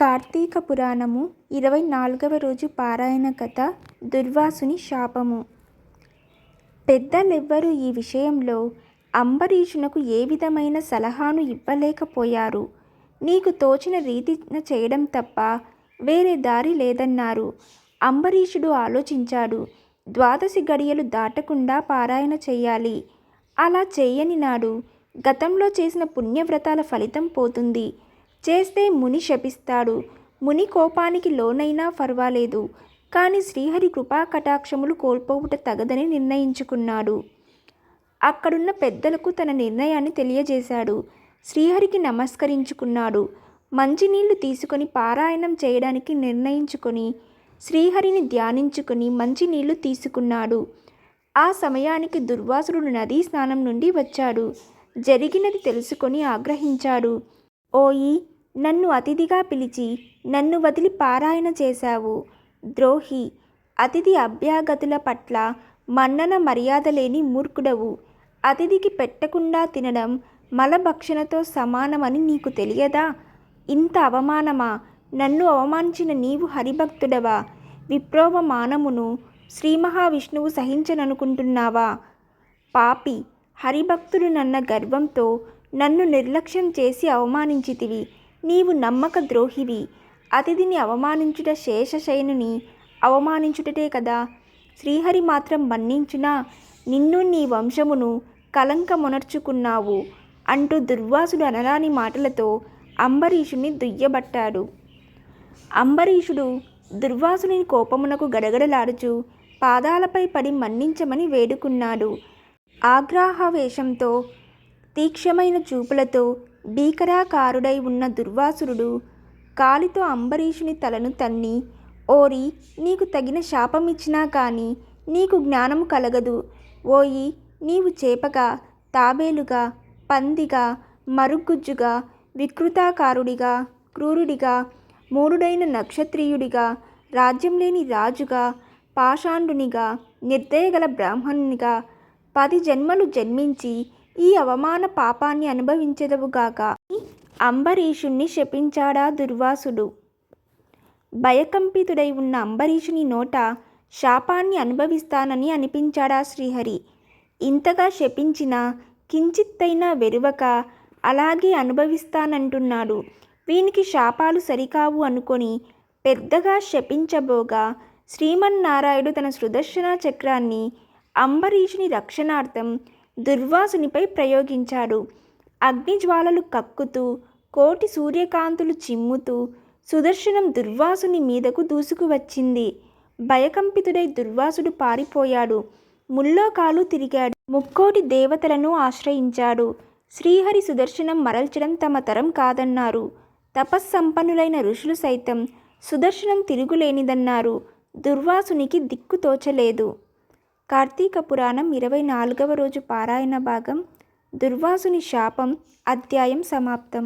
కార్తీక పురాణము ఇరవై నాలుగవ రోజు పారాయణ కథ దుర్వాసుని శాపము. పెద్దలెవ్వరూ ఈ విషయంలో అంబరీషునకు ఏ విధమైన సలహాను ఇవ్వలేకపోయారు. నీకు తోచిన రీతిన చేయడం తప్ప వేరే దారి లేదన్నారు. అంబరీషుడు ఆలోచించాడు. ద్వాదశి గడియలు దాటకుండా పారాయణ చేయాలి. అలా చేయని నాడు గతంలో చేసిన పుణ్యవ్రతాల ఫలితం పోతుంది. చేస్తే ముని శపిస్తాడు. ముని కోపానికి లోనైనా పర్వాలేదు కానీ శ్రీహరి కృపా కటాక్షములు కోల్పోవుట తగదని నిర్ణయించుకున్నాడు. అక్కడున్న పెద్దలకు తన నిర్ణయాన్ని తెలియజేశాడు. శ్రీహరికి నమస్కరించుకున్నాడు. మంచినీళ్ళు తీసుకొని పారాయణం చేయడానికి నిర్ణయించుకొని శ్రీహరిని ధ్యానించుకొని మంచినీళ్ళు తీసుకున్నాడు. ఆ సమయానికి దుర్వాసుడు నదీ స్నానం నుండి వచ్చాడు. జరిగినది తెలుసుకొని ఆగ్రహించాడు. ఓయి నన్ను అతిథిగా పిలిచి నన్ను వదిలి పారాయణ చేశావు. ద్రోహి అతిథి అభ్యాగతుల పట్ల మన్నన మర్యాద లేని మూర్ఖుడవు. అతిథికి పెట్టకుండా తినడం మలభక్షణతో సమానమని నీకు తెలియదా? ఇంత అవమానమా? నన్ను అవమానించిన నీవు హరిభక్తుడవా? విప్రోవమానమును శ్రీ మహావిష్ణువు సహించననుకుంటున్నావా? పాపి హరిభక్తుడు నన్న గర్వంతో నన్ను నిర్లక్ష్యం చేసి అవమానించితివి. నీవు నమ్మక ద్రోహివి. అతిథిని అవమానించుట శేషశయనుని అవమానించుటటే కదా. శ్రీహరి మాత్రం మన్నించునా? నిన్ను నీ వంశమును కలంకమునర్చుకున్నావు అంటూ దుర్వాసుడు అనరాని మాటలతో అంబరీషుని దుయ్యబట్టాడు. అంబరీషుడు దుర్వాసుని కోపమునకు గడగడలాడుచు పాదాలపై పడి మన్నించమని వేడుకున్నాడు. ఆగ్రహవేశంతో తీక్షమైన చూపులతో భీకరాకారుడై ఉన్న దుర్వాసురుడు కాలితో అంబరీషుని తలను తన్ని ఓరి నీకు తగిన శాపమిచ్చినా కానీ నీకు జ్ఞానము కలగదు. ఓయి నీవు చేపగా తాబేలుగా పందిగా మరుగుజ్జుగా వికృతాకారుడిగా క్రూరుడిగా మూడుడైన నక్షత్రియుడిగా రాజ్యం లేని రాజుగా పాషాండునిగా నిర్దయగల బ్రాహ్మణునిగా పది జన్మలు జన్మించి ఈ అవమాన పాపాన్ని అనుభవించదవుగాక అంబరీషుణ్ణి శపించాడా దుర్వాసుడు? భయకంపితుడై ఉన్న అంబరీషుని నోట శాపాన్ని అనుభవిస్తానని అనిపించాడా శ్రీహరి? ఇంతగా శపించిన కించిత్తైనా వెరువక అలాగే అనుభవిస్తానంటున్నాడు. వీనికి శాపాలు సరికావు అనుకొని పెద్దగా శపించబోగా శ్రీమన్నారాయుడు తన సుదర్శన చక్రాన్ని అంబరీషుని రక్షణార్థం దుర్వాసునిపై ప్రయోగించాడు. అగ్నిజ్వాలలు కక్కుతూ కోటి సూర్యకాంతులు చిమ్ముతూ సుదర్శనం దుర్వాసుని మీదకు దూసుకువచ్చింది. భయకంపితుడై దుర్వాసుడు పారిపోయాడు. ముల్లోకాలు తిరిగాడు. ముక్కోటి దేవతలను ఆశ్రయించాడు. శ్రీహరి సుదర్శనం మరల్చడం తమ తరం కాదన్నారు. తపస్సంపన్నులైన ఋషులు సైతం సుదర్శనం తిరుగులేనిదన్నారు. దుర్వాసునికి దిక్కు తోచలేదు. కార్తీక పురాణం ఇరవై నాలుగవ రోజు పారాయణ భాగం దుర్వాసుని శాపం అధ్యాయం సమాప్తం.